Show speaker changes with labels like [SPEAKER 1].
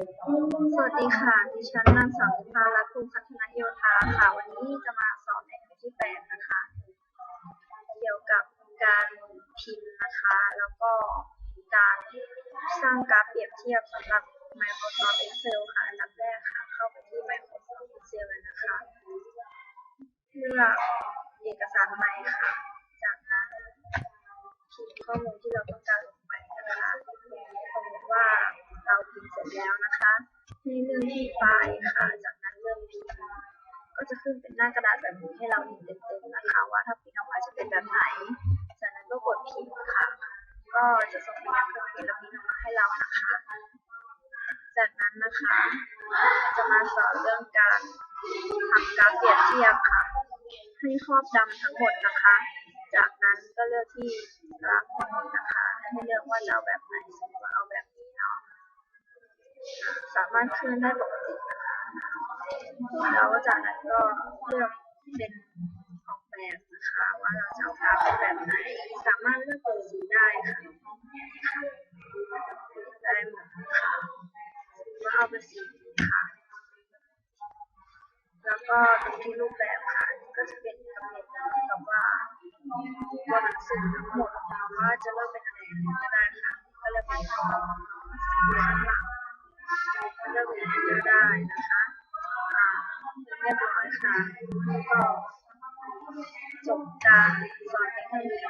[SPEAKER 1] สวัสดีค่ะ ดิฉันนางสาวนิพารัตน์ภูมิพัฒนโยธาค่ะ วันนี้จะมาสอนในคลิปที่แปดนะคะ เกี่ยวกับการพิมพ์นะคะ แล้วก็การสร้างกราฟเปรียบเทียบสำหรับ Microsoft Excel ค่ะ อันดับแรกค่ะ เข้าไปที่ Microsoft Excel เลยนะคะ เลือกเอกสารใหม่ค่ะ จากนั้นพิมพ์ข้อมูลที่เราต้องการลงไปนะคะสมมติว่าเรา พิมพ์เสร็จแล้วนะคะ ให้เลื่อกที่ไฟล์ค่ะ จากนั้นเลื่อกพิมพ์ก็จะขึ้นเป็นหน้ากระดาษแบบนี้ให้เราเห็นเต็มๆนะคะ ว่าถ้าพิมพ์ออกมาจะเป็นแบบไหน จากนั้นก็กดพิมพ์ค่ะ ก็จะส่งไปยังเครื่องพิมพ์แล้วพิมพ์ออกมาให้เรานะคะ จากนั้นนะคะ จะมาสอนเรื่องการทำกราฟเปรียบเทียบค่ะให้ครอบดำทั้งหมดนะคะ จากนั้นก็เลือกที่กราฟนี้นะคะ ให้เลือกว่าจะเอาแบบไหน สามารถเคลื่อนได้ปกตินะคะแล้วจากนั้นก็เลือกเป็นออกแบบนะคะว่าเราจะเอากราฟเป็นแบบไหน สามารถเลือกเป็นสีได้ค่ะได้หมดค่ะว่าเอาเป็นสีค่ะ แล้วก็ตรงที่รูปแบบค่ะก็จะเป็นกำหนดกับว่าตัวหนังสือทั้งหมดว่าจะเลือกเป็นอะไรก็ได้ค่ะก็เลือกเป็นสีข้า รื่องนี้ได้นะคะเรียบร้อยค่ะก็จบการสอนเทคโนโลยีค่ะ